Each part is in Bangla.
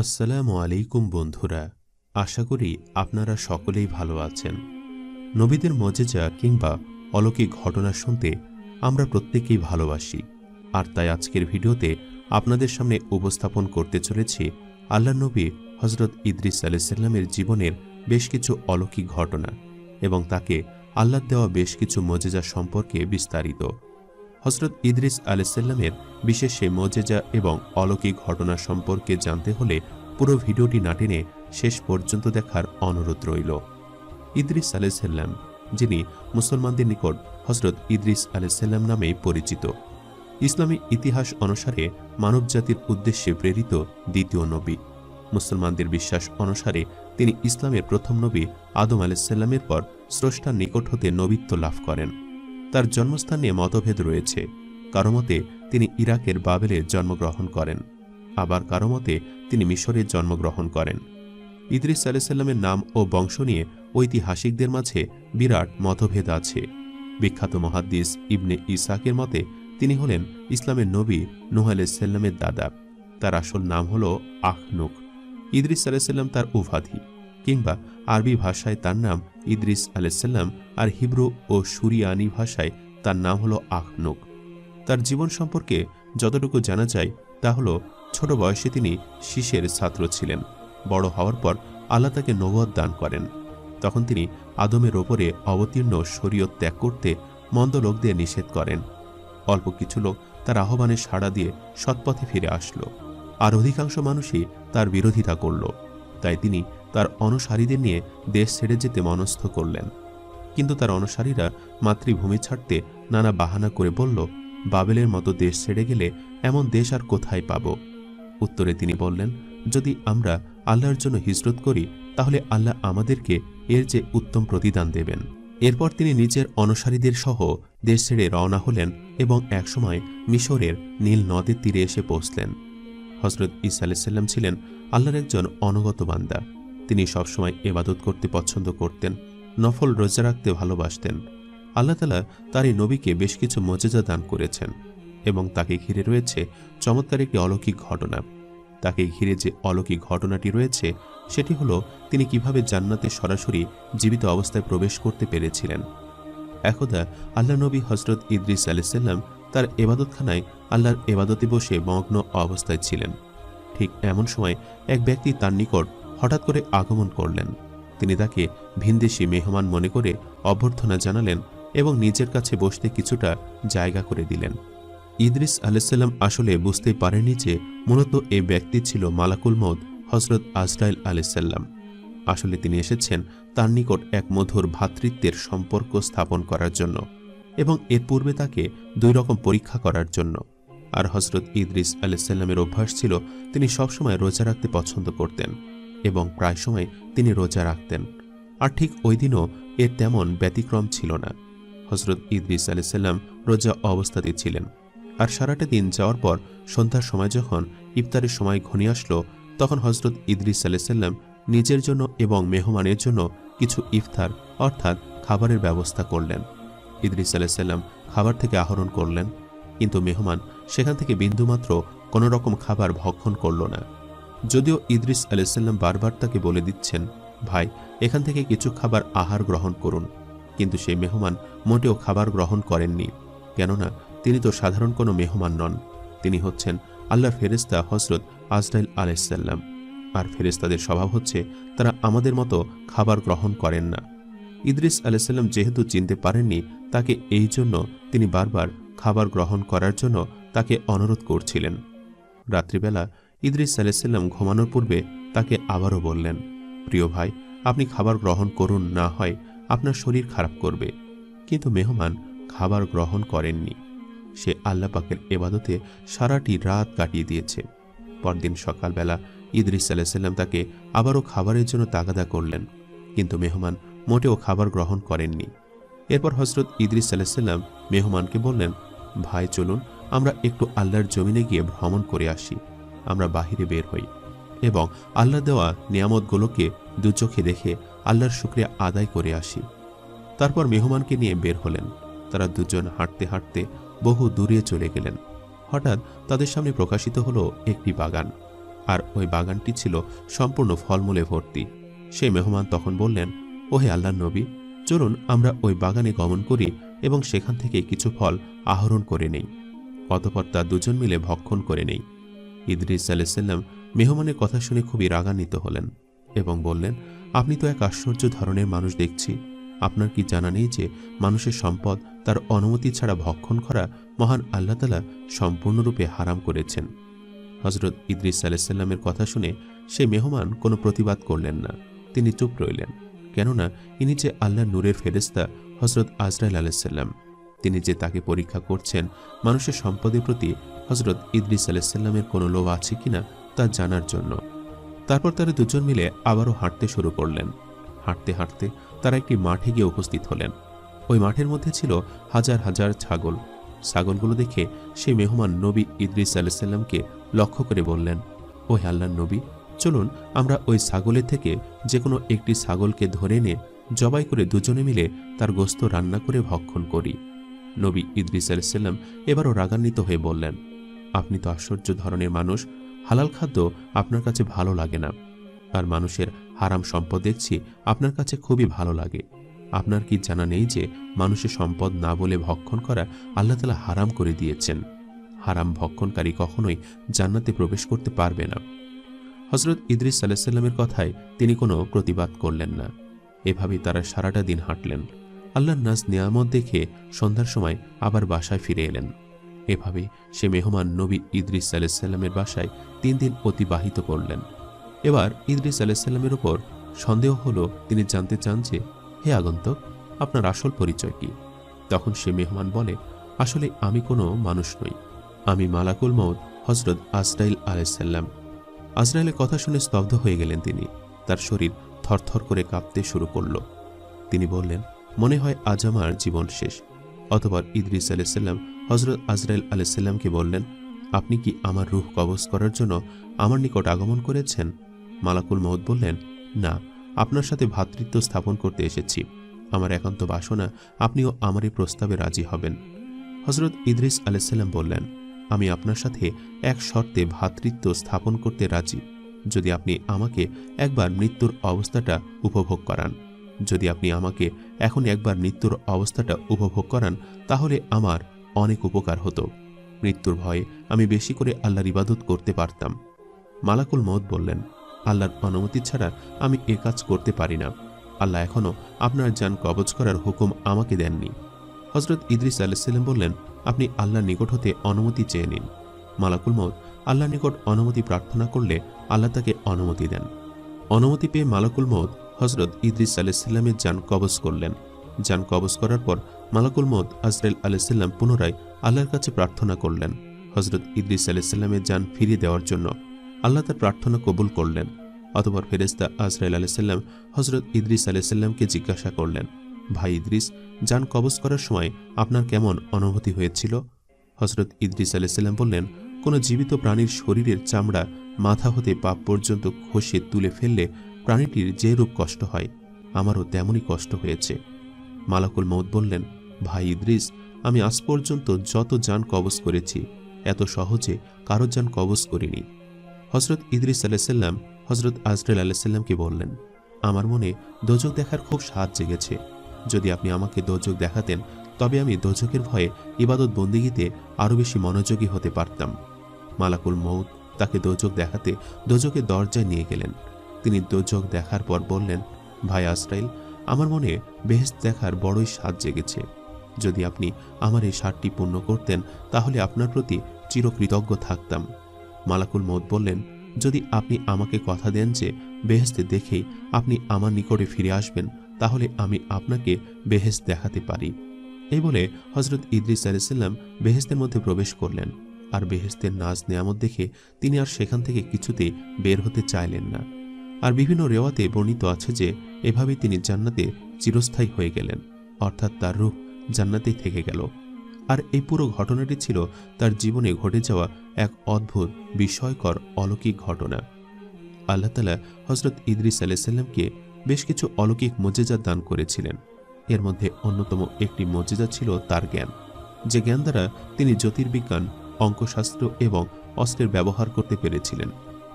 আসসালামু আলাইকুম বন্ধুরা, আশা করি আপনারা সকলেই ভালো আছেন। নবীদের মজেজা কিংবা অলৌকিক ঘটনা শুনতে আমরা প্রত্যেকেই ভালোবাসি। আর তাই আজকের ভিডিওতে আপনাদের সামনে উপস্থাপন করতে চলেছি আল্লাহ নবী হজরত ইদ্রিস আলাইসাল্লামের জীবনের বেশ কিছু অলৌকিক ঘটনা এবং তাকে আল্লাহ দেওয়া বেশ কিছু মজেজা সম্পর্কে বিস্তারিত। হজরত ইদ্রিস আলাইসাল্লামের বিশেষ সেই মজেজা এবং অলৌকিক ঘটনা সম্পর্কে জানতে হলে পুরো ভিডিওটি না টেনে শেষ পর্যন্ত দেখার অনুরোধ রইল। ইদ্রিস আলাইসাল্লাম যিনি মুসলমানদের নিকট হজরত ইদ্রিস আলাইসাল্লাম নামেই পরিচিত, ইসলামী ইতিহাস অনুসারে মানবজাতির উদ্দেশ্যে প্রেরিত দ্বিতীয় নবী। মুসলমানদের বিশ্বাস অনুসারে তিনি ইসলামের প্রথম নবী আদম আলাইসাল্লামের পর স্রষ্টার নিকট হতে নবিত্ব লাভ করেন। তার জন্মস্থান নিয়ে মতভেদ রয়েছে। কারও মতে তিনি ইরাকের বাবেলে জন্মগ্রহণ করেন, আবার কারও মতে তিনি মিশরে জন্মগ্রহণ করেন। ইদ্রিস আলাইসাল্লামের নাম ও বংশ নিয়ে ঐতিহাসিকদের মাঝে বিরাট মতভেদ আছে। বিখ্যাত মহাদ্দিস ইবনে ইসাকের মতে তিনি হলেন ইসলামের নবী নুহ আলাইসাল্লামের দাদা। তার আসল নাম হল আখনুক ইদ্রিস আলাইসাল্লাম তার উপাধি। কিংবা আরবি ভাষায় তার নাম ইদ্রিস আলাইসাল্লাম আর হিব্রু ও সুরিয়ানি ভাষায় তার নাম হলো আখনুক। তার জীবন সম্পর্কে যতটুকু জানা যায়, তা হল ছোট বয়সে তিনি শীষের ছাত্র ছিলেন। বড় হওয়ার পর আল্লাহ তাকে নবদ দান করেন। তখন তিনি আদমের ওপরে অবতীর্ণ শরীয়ত ত্যাগ করতে মন্দ লোকদের নিষেধ করেন। অল্প কিছু লোক তার আহ্বানে সাড়া দিয়ে সৎপথে ফিরে আসলো। আর অধিকাংশ মানুষই তার বিরোধিতা করল। তাই তিনি তার অনুসারীদের নিয়ে দেশ ছেড়ে যেতে মনস্থ করলেন। কিন্তু তার অনুসারীরা মাতৃভূমি ছাড়তে নানা বাহানা করে বলল, বাবেলের মতো দেশ ছেড়ে গেলে এমন দেশ আর কোথায় পাব? উত্তরে তিনি বললেন, যদি আমরা আল্লাহর জন্য হিজরত করি, তাহলে আল্লাহ আমাদেরকে এর যে উত্তম প্রতিদান দেবেন। এরপর তিনি নিজের অনুসারীদের সহ দেশ ছেড়ে রওনা হলেন এবং একসময় মিশরের নীল নদের তীরে এসে পৌঁছলেন। হজরত ইসা আলাইসাল্লাম ছিলেন আল্লাহর একজন অনগত বান্দা। তিনি সবসময় এবাদত করতে পছন্দ করতেন, নফল রোজা রাখতে ভালোবাসতেন। আল্লাহ তালা তার এই নবীকে বেশ কিছু মজেজা দান করেছেন এবং তাকে ঘিরে রয়েছে চমৎকার একটি অলৌকিক ঘটনা। তাকে ঘিরে যে অলৌকিক ঘটনাটি রয়েছে, সেটি হলো তিনি কীভাবে জান্নাতে সরাসরি জীবিত অবস্থায় প্রবেশ করতে পেরেছিলেন। একদা আল্লাহ নবী হজরত ইদ্রিস আলাইসাল্লাম তার এবাদতখানায় আল্লাহর এবাদতে বসে মগ্ন অবস্থায় ছিলেন। ঠিক এমন সময় এক ব্যক্তি তার নিকট হঠাৎ করে আগমন করলেন। তিনি তাকে ভিনদেশি মেহমান মনে করে অভ্যর্থনা জানালেন এবং নিজের কাছে বসতে কিছুটা জায়গা করে দিলেন। ইদ্রিস আলাইসাল্লাম আসলে বুঝতে পারেনি যে মূলত এই ব্যক্তি ছিল মালাকুল মৌদ হজরত আজরাইল আলাইসাল্লাম আসলে তিনি এসেছেন তার নিকট এক মধুর ভ্রাতৃত্বের সম্পর্ক স্থাপন করার জন্য এবং এর পূর্বে তাকে দুই রকম পরীক্ষা করার জন্য। আর হজরত ইদ্রিস আলাইসাল্লামের অভ্যাস ছিল তিনি সবসময় রোজা রাখতে পছন্দ করতেন। এবং প্রায় সময় তিনি রোজা রাখতেন। আর ঠিক ওই দিনও এর তেমন ব্যতিক্রম ছিল না। হজরত ইদ্রিস আলাইসাল্লাম রোজা অবস্থাতে ছিলেন। আর সারাটা দিন যাওয়ার পর সন্ধ্যার সময় যখন ইফতারের সময় ঘনিয়ে আসলো, তখন হজরত ইদ্রিস আলাইসাল্লাম নিজের জন্য এবং মেহমানের জন্য কিছু ইফতার অর্থাৎ খাবারের ব্যবস্থা করলেন। ইদ্রিস আলাইসাল্লাম খাবার থেকে আহরণ করলেন, কিন্তু মেহমান সেখান থেকে বিন্দুমাত্র কোনো রকম খাবার ভক্ষণ করল না। যদিও ইদ্রিস আলাইসাল্লাম বারবার তাকে বলে দিচ্ছেন, ভাই, এখান থেকে কিছু খাবার আহার গ্রহণ করুন। কিন্তু সেই মেহমান মোটেও খাবার গ্রহণ করেননি, কেননা তিনি তো সাধারণ কোনো মেহমান নন। তিনি হচ্ছেন আল্লাহর ফেরেস্তা হজরত আজরাইল আলাইসাল্লাম আর ফেরেস্তাদের স্বভাব হচ্ছে, তারা আমাদের মতো খাবার গ্রহণ করেন না। ইদ্রিস আলাইসাল্লাম যেহেতু চিনতে পারেননি, তাকে এই জন্য তিনি বারবার খাবার গ্রহণ করার জন্য তাকে অনুরোধ করছিলেন। রাত্রিবেলা ইদ্রিস আলাইসাল্লাম ঘুমানোর পূর্বে তাকে আবারও বললেন, প্রিয় ভাই, আপনি খাবার গ্রহণ করুন, না হয় আপনার শরীর খারাপ করবে। কিন্তু মেহমান খাবার গ্রহণ করেননি। সে আল্লাহ পাকের এবাদতে সারাটি রাত কাটিয়ে দিয়েছে। পরদিন সকালবেলা ইদ্রিস আলাইসাল্লাম তাকে আবারও খাবারের জন্য তাগাদা করলেন, কিন্তু মেহমান মোটেও খাবার গ্রহণ করেননি। এরপর হজরত ইদ্রিস আলাইসাল্লাম মেহমানকে বললেন, ভাই, চলুন, আমরা একটু আল্লাহর জমিনে গিয়ে ভ্রমণ করে আসি। আমরা বাহিরে বের হই এবং আল্লাহ দেওয়া নিয়ামতগুলোকে দুচোখে দেখে আল্লাহর শুক্রিয়া আদায় করে আসি। তারপর মেহমানকে নিয়ে বের হলেন। তারা দুজন হাঁটতে হাঁটতে বহু দূরে চলে গেলেন। হঠাৎ তাদের সামনে প্রকাশিত হলো একটি বাগান। আর ওই বাগানটি ছিল সম্পূর্ণ ফলমূলে ভর্তি। সেই মেহমান তখন বললেন, ওহে আল্লাহ নবী, চলুন আমরা ওই বাগানে গমন করি এবং সেখান থেকে কিছু ফল আহরণ করে নেই। অতপর তা দুজন মিলে ভক্ষণ করে নেই। ইদ্রিস আলাইসাল্লাম মেহমানের কথা শুনে খুবই রাগান্বিত হলেন এবং বললেন, আপনি তো এক আশ্চর্য ধরনের মানুষ দেখছি। আপনার কি জানা নেই যে মানুষের সম্পদ তার অনুমতি ছাড়া ভক্ষণ করা মহান আল্লাহ তালা সম্পূর্ণরূপে হারাম করেছেন? হজরত ইদ্রিস আলাইসাল্লামের কথা শুনে সে মেহমান কোনো প্রতিবাদ করলেন না। তিনি চুপ রইলেন, কেননা ইনি যে আল্লাহ নূরের ফেরেস্তা হজরত আজরাইল আলাইসাল্লাম তিনি যে তাকে পরীক্ষা করছেন মানুষের সম্পদের প্রতি হজরত ইদ্রিস আলাইসাল্লামের কোনো লোভ আছে কিনা তা জানার জন্য। তারপর তারা দুজন মিলে আবারও হাঁটতে শুরু করলেন। হাঁটতে হাঁটতে তারা একটি মাঠে গিয়ে উপস্থিত হলেন। ওই মাঠের মধ্যে ছিল হাজার হাজার ছাগল। ছাগলগুলো দেখে সেই মেহমান নবী ইদ্রিস আলাইসাল্লামকে লক্ষ্য করে বললেন ও আল্লাহ নবী, চলুন আমরা ওই ছাগলের থেকে যে কোনো একটি ছাগলকে ধরে এনে জবাই করে দুজনে মিলে তার গোস্ত রান্না করে ভক্ষণ করি। নবী ইদ্রিস আলাইসাল্লাম এবারও রাগান্বিত হয়ে বললেন আপনি তো আশ্চর্য ধরনের মানুষ। হালাল খাদ্য আপনার কাছে ভালো লাগে না। আর মানুষের হারাম সম্পদ দেখছি আপনার কাছে খুবই ভালো লাগে। আপনার কি জানা নেই যে মানুষের সম্পদ না বলে ভক্ষণ করা আল্লাহ তালা হারাম করে দিয়েছেন? হারাম ভক্ষণকারী কখনোই জান্নাতে প্রবেশ করতে পারবে না। হজরত ইদ্রিস সাল্লামের কথায় তিনি কোনো প্রতিবাদ করলেন না। এভাবেই তারা সারাটা দিন হাঁটলেন। আল্লাহর নাজ নিয়ামত দেখে সন্ধ্যার সময় আবার বাসায় ফিরে এলেন। এভাবে সে মেহমান নবী ইদ্রিস আলাইসাল্লামের বাসায় তিন দিন অতিবাহিত করলেন। এবার ইদ্রিস আলাইসাল্লামের ওপর সন্দেহ হলো তিনি জানতে চান যে, হে আগন্তক, আপনার আসল পরিচয় কি? তখন সে মেহমান বলে, আসলে আমি কোনো মানুষ নই। আমি মালাকুল মৌদ হজরত আজরাইল আলাইসাল্লাম। আজরাইলের কথা শুনে স্তব্ধ হয়ে গেলেন তিনি। তার শরীর থরথর করে কাঁপতে শুরু করল। তিনি বললেন, মনে হয় আজ আমার জীবন শেষ। অতবার ইদ্রিস আলাইসাল্লাম হজরত আজরাইল আলাইসাল্লামকে বললেন, আপনি কি আমার রুহ কবজ করার জন্য আমার নিকট আগমন করেছেন? মালাকুল মৌদ বললেন, না, আপনার সাথে ভ্রাতৃত্ব স্থাপন করতে এসেছি। আমার একান্ত বাসনা, আপনিও আমার এই প্রস্তাবে রাজি হবেন। হজরত ইদ্রিস আলাইসাল্লাম বললেন, আমি আপনার সাথে এক শর্তে ভ্রাতৃত্ব স্থাপন করতে রাজি। যদি আপনি আমাকে একবার মৃত্যুর অবস্থাটা উপভোগ করান। যদি আপনি আমাকে এখন একবার মৃত্যুর অবস্থাটা উপভোগ করান, তাহলে আমার অনেক উপকার হতো। মৃত্যুর ভয়ে আমি বেশি করে আল্লাহর ইবাদত করতে পারতাম। মালাকুল মত বললেন, আল্লাহর অনুমতি ছাড়া আমি এ কাজ করতে পারি না। আল্লাহ এখনও আপনার যান কবজ করার হুকুম আমাকে দেননি। হজরত ইদ্রিস আলাইসাল্লাম বললেন, আপনি আল্লাহর নিকট হতে অনুমতি চেয়ে নিন। মালাকুল মত আল্লাহর নিকট অনুমতি প্রার্থনা করলে আল্লাহ তাকে অনুমতি দেন। অনুমতি পেয়ে মালাকুল মৌদ হজরত ইদ্রিস আলাইসাল্লামের যান কবজ করলেন। যান কবজ করার পর মালাকুল মৌদ আজরাইল আলাইসাল্লাম পুনরায় আল্লাহর কাছে প্রার্থনা করলেন। হজরত ইদ্রিস আলাইসাল্লামের যান ফিরিয়ে দেওয়ার জন্য আল্লাহ তার প্রার্থনা কবুল করলেন। অতপর ফেরেস্তা আজরাইল আলাইসাল্লাম হজরত ইদ্রিস আলাইসাল্লামকে জিজ্ঞাসা করলেন, ভাই ইদ্রিস, যান কবজ করার সময় আপনার কেমন অনুভূতি হয়েছিল? হজরত ইদ্রিস আলাইসাল্লাম বললেন, কোনো জীবিত প্রাণীর শরীরের চামড়া মাথা হতে পাপ পর্যন্ত খসে তুলে ফেললে প্রাণীটির যে রূপ কষ্ট হয়, আমারও তেমনই কষ্ট হয়েছে। মালাকুল মৌদ বললেন, ভাই ইদ্রিস, আমি আজ পর্যন্ত যত যান কবজ করেছি, এত সহজে কারও যান কবজ করিনি। হজরত ইদ্রিস আলাইসাল্লাম হজরত আজরাল আলাইসাল্লামকে বললেন, আমার মনে দোজক দেখার খুব স্বাদ জেগেছে। যদি আপনি আমাকে দোজক দেখাতেন, তবে আমি দোজকের ভয়ে ইবাদত বন্দিগিতে আরও বেশি মনোযোগী হতে পারতাম। মালাকুল মৌদ তাকে দোজক দেখাতে দোজকের দরজায় নিয়ে গেলেন। তিনি দোজক দেখার পর বললেন, ভাই আজরাইল, আমার মনে বেহেস্ত দেখার বড়ই স্বাদ জেগেছে। যদি আপনি আমার এই স্বাদটি পূর্ণ করতেন, তাহলে আপনার প্রতি চিরকৃতজ্ঞ থাকতাম। মালাকুল মৌদ বললেন, যদি আপনি আমাকে কথা দেন যে বেহেস্তে দেখেই আপনি আমার নিকটে ফিরে আসবেন, তাহলে আমি আপনাকে বেহেস্ত দেখাতে পারি। এই বলে হজরত ইদ্রিস আলাইসাল্লাম বেহেস্তের মধ্যে প্রবেশ করলেন। আর বেহেস্তের নাজ নেয়ামত দেখে তিনি আর সেখান থেকে কিছুতেই বের হতে চাইলেন না। আর বিভিন্ন রেওয়াতে বর্ণিত আছে যে এভাবে তিনি জান্নাতে চিরস্থায়ী হয়ে গেলেন, অর্থাৎ তার রূহ জান্নাতেই থেকে গেল। আর এই পুরো ঘটনাটি ছিল তার জীবনে ঘটে যাওয়া এক অদ্ভুত, বিস্ময়কর, অলৌকিক ঘটনা। আল্লাহ তালা হজরত ইদ্রিস আলাইসাল্লামকে বেশ কিছু অলৌকিক মজেজা দান করেছিলেন। এর মধ্যে অন্যতম একটি মজেজা ছিল তার জ্ঞান, যে জ্ঞান দ্বারা তিনি জ্যোতির্বিজ্ঞান, অঙ্কশাস্ত্র এবং অস্ত্রের ব্যবহার করতে পেরেছিলেন।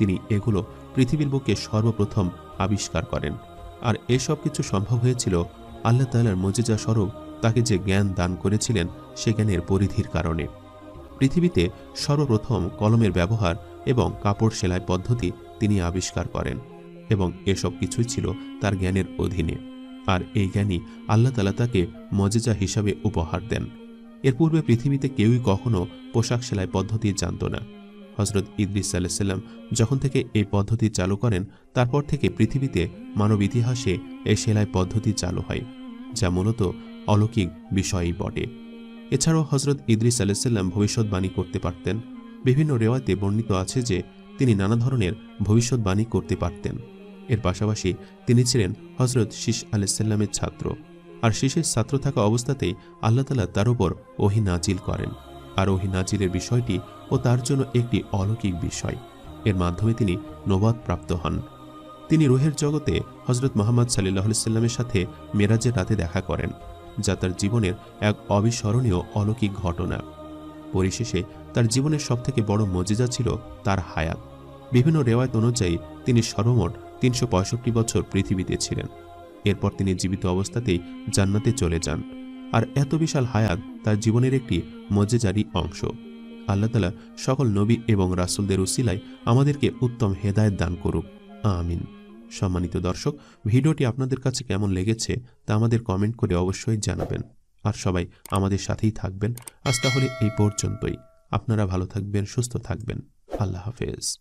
তিনি এগুলো পৃথিবীর বুকে সর্বপ্রথম আবিষ্কার করেন। আর এসব কিছু সম্ভব হয়েছিল আল্লাহ তালার মজিজা স্বরূপ তাকে যে জ্ঞান দান করেছিলেন সে জ্ঞানের পরিধির কারণে। পৃথিবীতে সর্বপ্রথম কলমের ব্যবহার এবং কাপড় সেলাই পদ্ধতি তিনি আবিষ্কার করেন এবং এসব কিছুই ছিল তার জ্ঞানের অধীনে। আর এই জ্ঞানই আল্লাহ তালা তাকে মজেজা হিসাবে উপহার দেন। এর পূর্বে পৃথিবীতে কেউই কখনো পোশাক সেলাই পদ্ধতি জানত না। হজরত ইদ্রিস সাল্লাম যখন থেকে এই পদ্ধতি চালু করেন, তারপর থেকে পৃথিবীতে মানব ইতিহাসে এই সেলাই পদ্ধতি চালু হয়, যা মূলত অলৌকিক বিষয়ই বটে। এছাড়াও হজরত ইদ্রিস আলাইসাল্লাম ভবিষ্যৎবাণী করতে পারতেন। বিভিন্ন রেওয়াতে বর্ণিত আছে যে, তিনি নানা ধরনের ভবিষ্যৎবাণী করতে পারতেন। এর পাশাপাশি তিনি ছিলেন হজরত শীষ আলাইসাল্লামের ছাত্র। আর শীষের ছাত্র থাকা অবস্থাতেই আল্লাহ তালা তার উপর ওহি নাজিল করেন। আর ওহি নাজিলের বিষয়টি ও তার জন্য একটি অলৌকিক বিষয়। এর মাধ্যমে তিনি নবাদ প্রাপ্ত হন। তিনি রুহের জগতে হজরত মোহাম্মদ সাল্লাহ সাল্লামের সাথে মেরাজের রাতে দেখা করেন, যা তার জীবনের এক অবিস্মরণীয় অলৌকিক ঘটনা। পরিশেষে তার জীবনের সবথেকে বড় মজিজা ছিল তার হায়াত। বিভিন্ন রেওয়ায়ত অনুযায়ী তিনি সর্বমোট তিনশো পঁয়ষট্টি বছর পৃথিবীতে ছিলেন। এরপর তিনি জীবিত অবস্থাতেই জান্নাতে চলে যান। আর এত বিশাল হায়াত তার জীবনের একটি মজেজারি অংশ। আল্লাহ তালা সকল নবী এবং রাসুলদের উসিলায় আমাদেরকে উত্তম হেদায়ত দান করুক। আমিন। সম্মানিত দর্শক, ভিডিওটি আপনাদের কাছে কেমন লেগেছে তা আমাদের কমেন্ট করে অবশ্যই জানাবেন। আর সবাই আমাদের সাথেই থাকবেন। আজ তাহলে এই পর্যন্তই। আপনারা ভালো থাকবেন, সুস্থ থাকবেন। আল্লাহ হাফেজ।